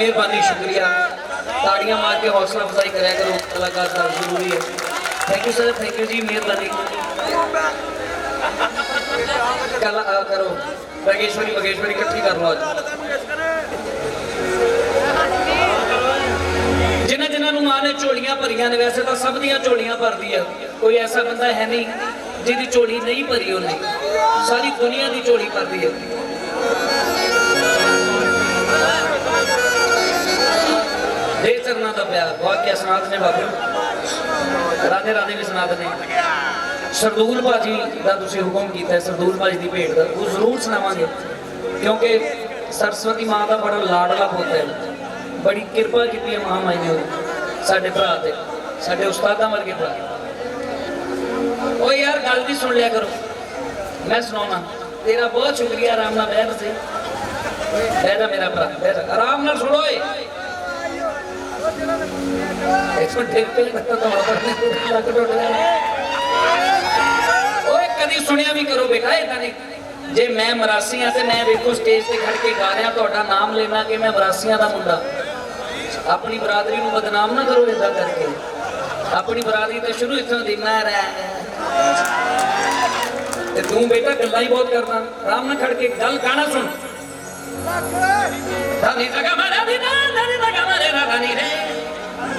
ਮਿਹਰਬਾਨੀ ਸ਼ੁਕਰੀਆ। ਤਾੜੀਆਂ ਮਾਰ ਕੇ ਹੌਸਲਾ ਅਫਜ਼ਾਈ ਕਰਿਆ ਕਰੋ। ਕਲਾਕਾਰ ਦਾ ਜ਼ਰੂਰੀ ਹੈ। Thank you sir thank you ਜੀ ਮਿਹਰਬਾਨੀ। ਕਲਾ ਅ, ਕਰੋ। ਬਗੇਸ਼ਵਰੀ ਬਗੇਸ਼ਵਰੀ ਇਕੱਠੀ ਕਰ ਲਓ ਜਿਨ੍ਹਾਂ ਜਿਨ੍ਹਾਂ ਨੂੰ ਮਾਂ ਨੇ ਝੋਲੀਆਂ ਭਰੀਆਂ ਨੇ ਵੈਸੇ ਤਾਂ ਸਭ ਦੀਆਂ ਝੋਲੀਆਂ ਭਰਦੀ ਆ। ਕੋਈ ਐਸਾ ਬੰਦਾ ਹੈ ਨਹੀਂ ਜਿਹਦੀ ਝੋਲੀ ਨਹੀਂ ਭਰੀ ਉਹਨੇ। ਸਾਰੀ ਦੁਨੀਆ ਦੀ ਝੋਲੀ ਭਰਦੀ ਹੈ ਦੇ ਚਰਨਾਂ ਦਾ ਪਿਆਰ ਬਹੁਤ ਕੇ ਸਨਾਤ ਨੇ ਬਾਬੇ ਰਾਧੇ ਰਾਧੇ ਵੀ ਸਨਾਤ ਨੇ ਸਰਦੂਲ ਭਾਜੀ ਦਾ ਤੁਸੀਂ ਹੁਕਮ ਕੀਤਾ ਹੈ ਸਰਦੂਲ ਭਾਜੀ ਦੀ ਭੇਟ ਦਾ ਉਹ ਜ਼ਰੂਰ ਸੁਣਾਵਾਂਗੇ ਕਿਉਂਕਿ ਸਰਸਵਤੀ ਮਾਂ ਦਾ ਬੜਾ ਲਾਡਲਾ ਪੁੱਤ ਹੈ ਬੜੀ ਕਿਰਪਾ ਕੀਤੀ ਹੈ ਮਾਂ ਮਾਈ ਨੇ ਉਹਦੀ, ਸਾਡੇ ਭਰਾ ਤੇ ਸਾਡੇ ਉਸਤਾਦਾਂ ਵਰਗੇ ਭਰਾ ਓ ਯਾਰ ਗੱਲ ਵੀ ਸੁਣ ਲਿਆ ਕਰੋ ਮੈਂ ਸੁਣਾਉਣਾ ਤੇਰਾ ਬਹੁਤ ਸ਼ੁਕਰੀਆ ਆਰਾਮ ਨਾਲ ਬਹਿ ਤੁਸੀਂ ਬਹਿ ਜਾ ਮੇਰਾ ਭਰਾ ਬਹਿ ਜਾ ਆਰਾਮ ਨਾਲ ਸੁਣੋ ਏ ਇੱਕ ਮਿੰਟ ਦੇਖ ਪਹਿਲੇ ਬੱਤਾ ਤਾਂ ਵਾਪਸ ਲੱਗ ਟੁੱਟ ਗਿਆ ਓਏ, ਕਦੀ ਸੁਣਿਆ ਵੀ ਕਰੋ ਬੇਟਾ ਇਹ ਨਹੀਂ। ਜੇ ਮੈਂ ਮਰਾਸੀਆਂ ਤੇ ਮੈਂ ਵੇਖੋ ਸਟੇਜ ਤੇ ਖੜ ਕੇ ਗਾ ਰਿਹਾ, ਤੁਹਾਡਾ ਨਾਮ ਲੈਣਾ ਕਿ ਮੈਂ ਮਰਾਸੀਆਂ ਦਾ ਮੁੰਡਾ। ਆਪਣੀ ਬਰਾਦਰੀ ਨੂੰ ਬਦਨਾਮ ਨਾ ਕਰੋ ਇਦਾਂ ਕਰਕੇ। ਆਪਣੀ ਬਰਾਦਰੀ ਤਾਂ ਸ਼ੁਰੂ ਇੱਥੋਂ ਦੀ, ਮੈਂ ਰਹਿ ਤੇ ਤੂੰ ਬੇਟਾ ਗੱਲਾਂ ਹੀ ਬਹੁਤ ਕਰਦਾ। ਆਰਾਮ ਨਾਲ ਖੜ ਕੇ ਗੱਲ ਗਾਣਾ ਸੁਣ। ਦਾਨੀ ਜਗਾ ਮਾਰਾ ਦੀ ਨਾ ਦਾਨੀ ਜਗਾ ਮਾਰੇ ਨਾ ਰੇ।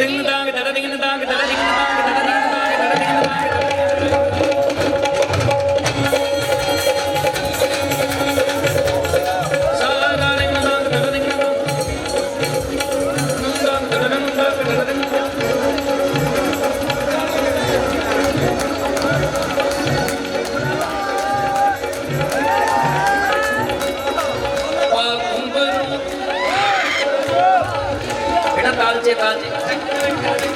ಡಿಂಗ್ ದಾಂಗ್ ದಡ ಡಿಂಗ್ ದಾಂಗ್ ದಡ ಡಿಂಗ್ ದಾಂಗ್ ದಡ ಡಿಂಗ್ ದಾಂಗ್ ದಡ ಡಿಂಗ್ ದಾಂಗ್ ਬੇਟਾ ਤਾਲ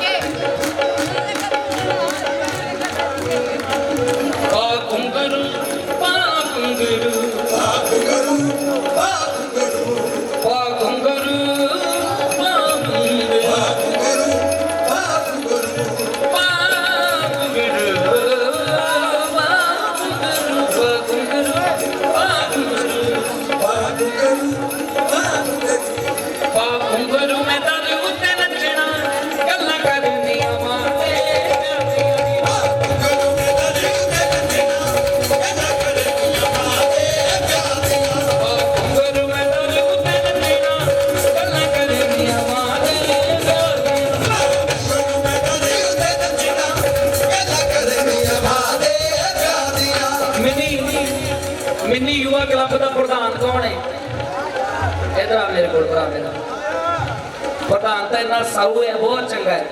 ਆ ਮੇਰੇ ਕੋਲ ਪ੍ਰਧਾਨ ਤਾਂ ਇੰਨਾ ਸਾਊ ਹੈ, ਬਹੁਤ ਚੰਗਾ ਹੈ।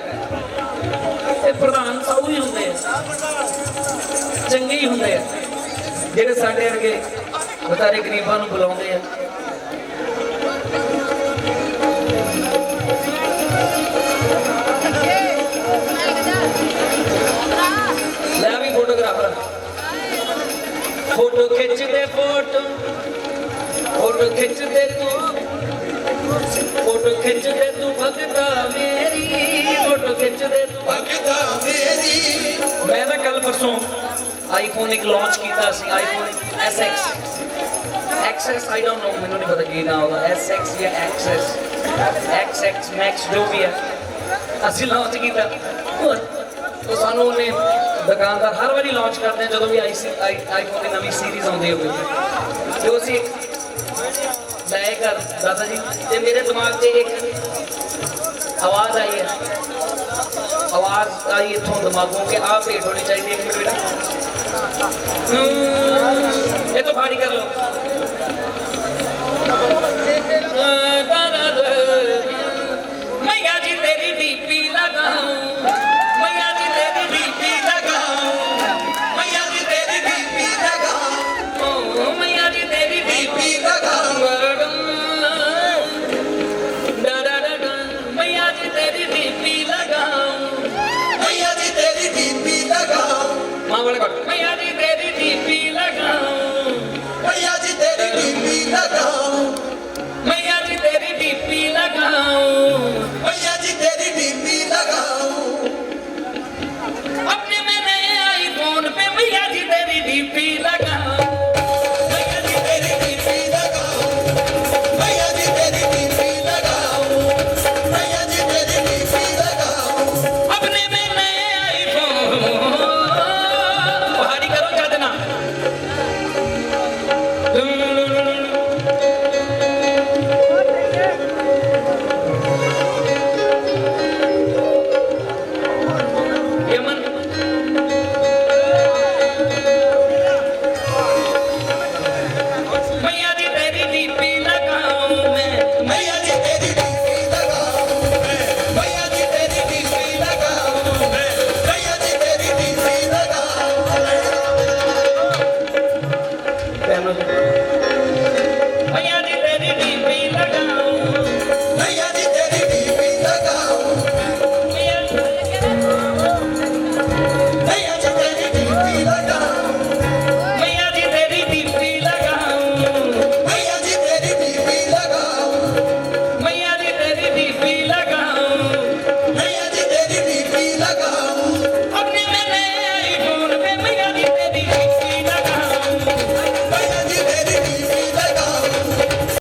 ਇਹ ਪ੍ਰਧਾਨ ਸਾਊ ਹੀ ਹੁੰਦੇ ਆ। ਚੰਗੇ ਹੀ ਹੁੰਦੇ ਆ। ਜਿਹੜੇ ਸਾਡੇ ਵਰਗੇ ਵਿਚਾਰੇ ਗਰੀਬਾਂ ਨੂੰ ਬੁਲਾਉਂਦੇ ਆ। ਲੈ ਵੀ ਫੋਟੋਗ੍ਰਾਫਰ ਫੋਟੋ ਖਿੱਚਦੇ ਫੋਟੋ ਫੋਟੋ ਖਿੱਚਦੇ ਤੂੰ। ਫੋਟੋ ਖਿੱਚਦੇ ਤੂੰ ਭਗਤਾ ਮੇਰੀ, ਫੋਟੋ ਖਿੱਚਦੇ ਤੂੰ ਮੈਂ ਤਾਂ ਕੱਲ ਪਰਸੋਂ ਆਈਫੋਨ ਇੱਕ ਲਾਂਚ ਕੀਤਾ ਸੀ iPhone SX XS I don't know ਮੈਨੂੰ ਨਹੀਂ ਪਤਾ ਕੀ ਨਾਮ ਉਹਦਾ SX ਜਾਂ XS XX Max ਜੋ ਵੀ ਹੈ ਅਸੀਂ ਲਾਂਚ ਕੀਤਾ। ਉਹ ਸਾਨੂੰ ਉਹਨੇ ਦੁਕਾਨਦਾਰ ਹਰ ਵਾਰੀ ਲਾਂਚ ਕਰਦੇ ਜਦੋਂ ਵੀ ਆਈਫੋਨ ਦੀ ਨਵੀਂ ਸੀਰੀਜ਼ ਆਉਂਦੀ ਹੋਵੇ। ਉਹ ਅਸੀਂ ਲੈ ਕਰ ਦਾਦਾ ਜੀ ਤੇ ਮੇਰੇ ਦਿਮਾਗ ਤੇ ਇੱਕ ਆਵਾਜ਼ ਆਈ ਹੈ ਆਵਾਜ਼ ਆਈ ਇੱਥੋਂ ਦਿਮਾਗੋਂ ਕਿ ਆਹ ਭੇਟ ਹੋਣੀ ਚਾਹੀਦੀ ਹੈ। ਇੱਕ ਮਿੰਟ ਬੇਟਾ ਹਮ, ਇਹ ਤਾਂ ਫਾੜੀ 원에 갑니다.